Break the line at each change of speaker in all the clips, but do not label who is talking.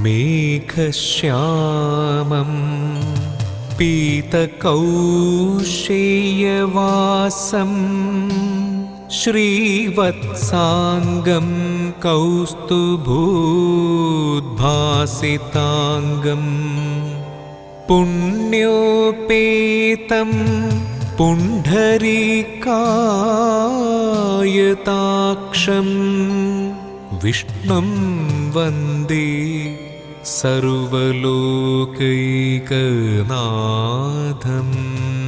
मेघश्यामम्। पीतकौशेयवासं श्रीवत्साङ्गं कौस्तुभूद्भासिताङ्गम्। पुण्योपेतं पुण्ढरीकायताक्षम्। विष्णुं वन्दे सर्वलोकैकनाथम्।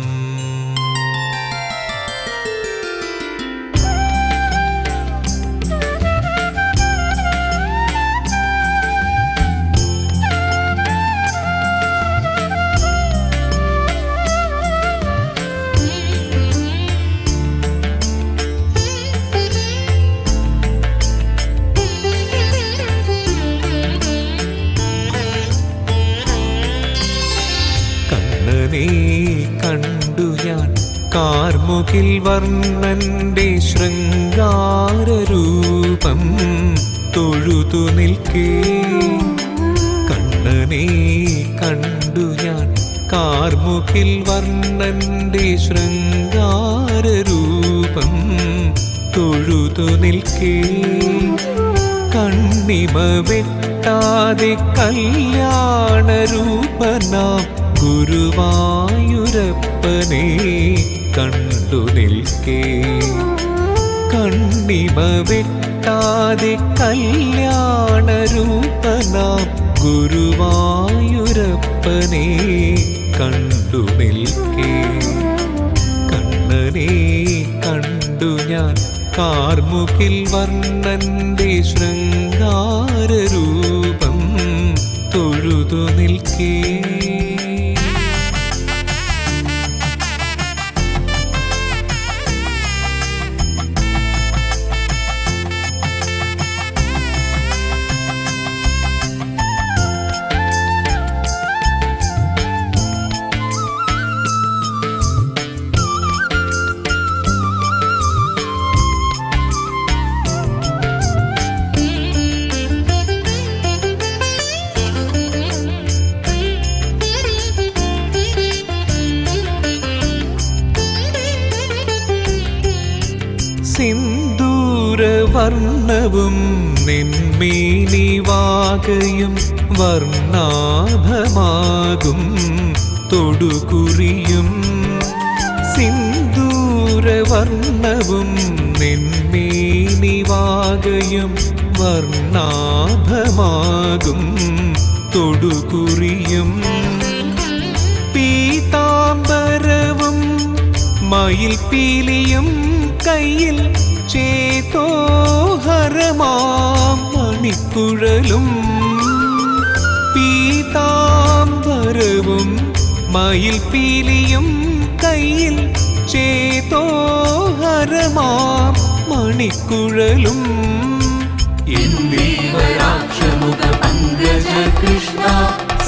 കാർമുകിൽ വർണന്റെ ശൃംഗാരൂപം തൊഴുതു നിൽക്കേ. കണ്ണനെ കണ്ടു ഞാൻ കാർമുകിൽ വർണന്റെ ശൃംഗാരൂപം തൊഴുതു നിൽക്കേ. കണ്ണിമ വെട്ടാതെ കല്യാണരൂപനാം ഗുരുവായൂരപ്പനെ കണ്ടു നിൽക്കേ. കണ്ണിമ വെട്ടാതെ കല്യാണരൂപനാം ഗുരുവായൂരപ്പനെ. കണ്ടു നിൽക്കേ. കണ്ണനെ കണ്ടു ഞാൻ. കാർമുക്കിൽ വർണന്റെ ശൃംഗാരൂപം തൊഴുതു നിൽക്കേ. സിന്ദൂരവർണവും നിന്മേനിവാകയും വർണാഭമാകും തൊടുകുറിയും. സിന്ദൂരവർണവും നിന്മേനിവാകയും വർണാഭമാകും തൊടുകുറിയും. പീതാംബരവും മയിൽ പീലിയും കയ്യിൽ ചേതോഹരമാം മണിക്കുഴലും. പീതാംബരവും മയിൽ പീലിയും കയ്യിൽ ചേതോഹരമാം മണിക്കുഴലും.
ഇന്ദീവരാക്ഷമുഖ പങ്കജ കൃഷ്ണ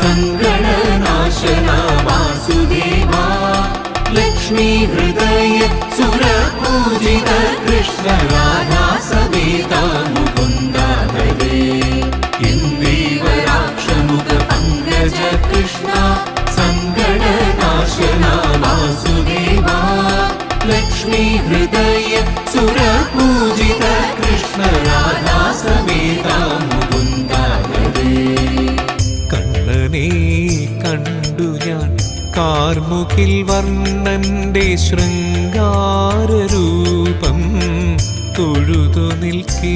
സങ്കടനാശന വാസുദേവാ. लक्ष्मी
हृदय सुरपूजित कृष्ण കാർമുകിൽ വർണന്റെ ശൃംഗാരൂപം തൊഴുതു നിൽക്കേ.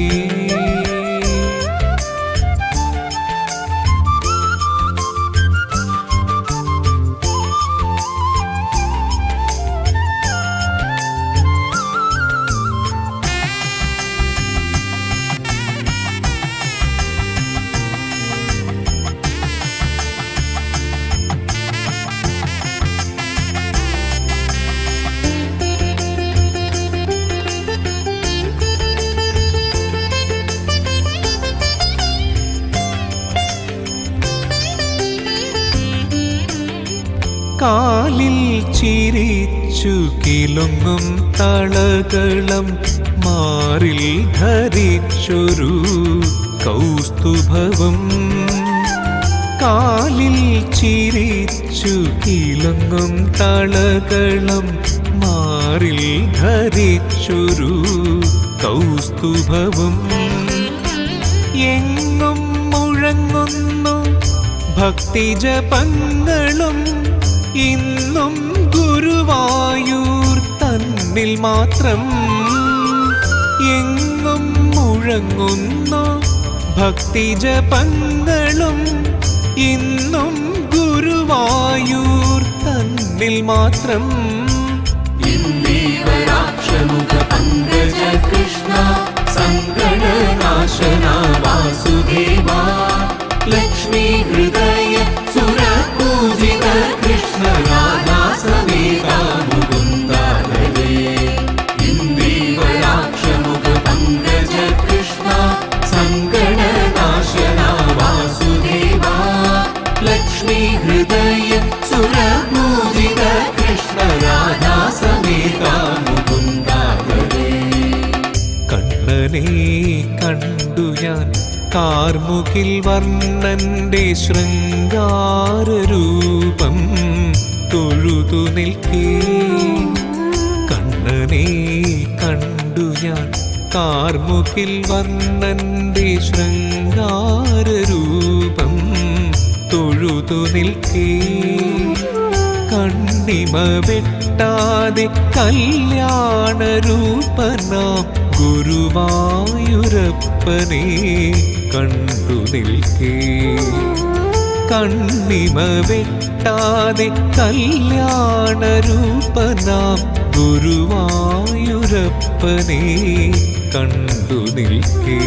ചിരിച്ചു കിലുങ്ങും തളകളം മാറിൽ ധരിച്ചൊരു കൗസ്തുഭവും. കാലിൽ ചിരിച്ചു കിലുങ്ങും തളകളം മാറിൽ ധരിച്ചൊരു കൗസ്തുഭവും. എങ്ങും മുഴങ്ങുന്നു ഭക്തിജപങ്ങളും ഇന്നും ഗുരുവായൂർ തന്നിൽ മാത്രം എങ്ങും മുഴങ്ങുന്ന ഭക്തിജപങ്ങളും ഇന്നും ഗുരുവായൂർ തന്നിൽ മാത്രം.
കൃഷ്ണ സങ്കടനാശന
കണ്ടു ഞാൻ. കാർമുകിൽ വർണന്റെ ശൃംഗാരൂപം തൊഴുതു നിൽക്കേ. കണ്ണനെ കണ്ടു ഞാൻ. കാർമുകിൽ വർണന്റെ ശൃംഗാരൂപം തൊഴുതു നിൽക്കേ. കണ്ണിമ വെട്ടാതെ കല്യാണരൂപനാം ഗുരുവായൂരപ്പനെ കണ്ടു നിൽക്കേ. കണ്ണിമ വെട്ടാതെ കല്യാണ രൂപനാം ഗുരുവായൂരപ്പനെ കണ്ടു നിൽക്കേ.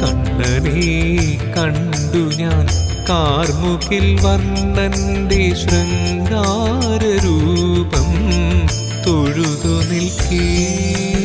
കണ്ണനെ കണ്ടു ഞാൻ കാർമുകിൽ വർണന്റെ ശൃംഗാരൂപം തൊഴുതു നിൽക്കേ.